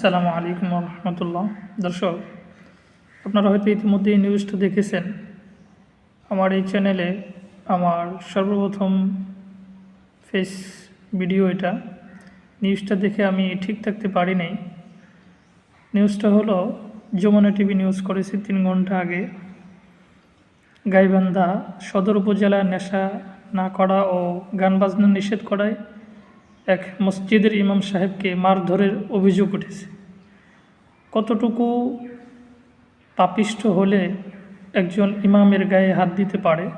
আসসালামু আলাইকুম রহমতুল্লাহ। দর্শক, আপনারা হয়তো ইতিমধ্যে এই নিউজটা দেখেছেন। আমার এই চ্যানেলে আমার সর্বপ্রথম ফেস ভিডিও এটা। নিউজটা দেখে আমি ঠিক থাকতে পারি নাই। নিউজটা হলো, যমুনা টিভি নিউজ করেছে তিন ঘণ্টা আগে। গাইবান্ধা সদর উপজেলা নেশা না করা ও গান বাজনা নিষেধ করায় এক মসজিদের ইমাম সাহেবকে মারধরের অভিযোগ উঠেছে। কতটুকু পাপিষ্ঠ হলে একজন ইমামের গায়ে হাত দিতে পারে?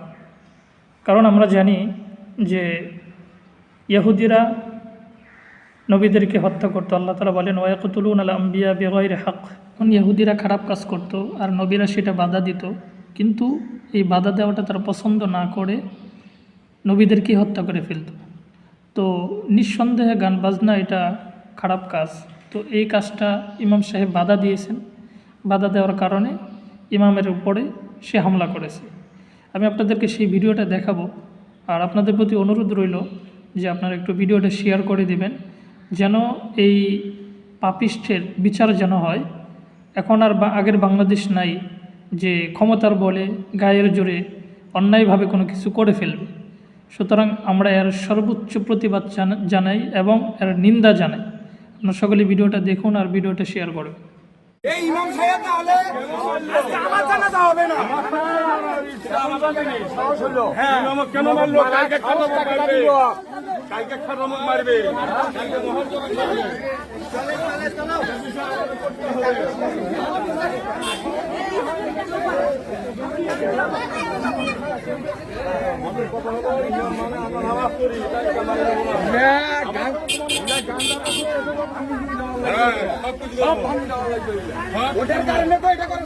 কারণ আমরা জানি যে ইহুদিরা নবীদেরকে হত্যা করতো। আল্লাহ তালা বলেন ওয়াকুতুলুন আল আম্বিয়া বেগয়ের হাক এখন ইহুদিরা খারাপ কাজ করতো আর নবীরা সেটা বাধা দিত। কিন্তু এই বাধা দেওয়াটা তারা পছন্দ না করে নবীদেরকে হত্যা করে ফেলতো। তো নিঃসন্দেহে গান বাজনা এটা খারাপ কাজ। তো এই কাজটা ইমাম সাহেব বাধা দিয়েছেন। বাধা দেওয়ার কারণে ইমামের উপরে সে হামলা করেছে। আমি আপনাদেরকে সেই ভিডিওটা দেখাবো। আর আপনাদের প্রতি অনুরোধ রইল যে আপনারা একটু ভিডিওটা শেয়ার করে দিবেন, যেন এই পাপিষ্ঠের বিচার যেন হয়। এখন আর আগের বাংলাদেশ নাই যে ক্ষমতার বলে গায়ের জোরে অন্যায়ভাবে কোনো কিছু করে ফেলবে। সুতরাং আমরা এর সর্বোচ্চ প্রতিবাদ জানা- জানাই এবং এর নিন্দা জানাই। আপনারা সকলে ভিডিওটা দেখুন আর ভিডিওটা শেয়ার করুন। এই ইমাম সাহেব তাহলে আজকে আমার হবে না। হ্যাঁ। কেন মারলো কালকে খারাপ মারবে কালকে ওটার কারণে তো এটা করে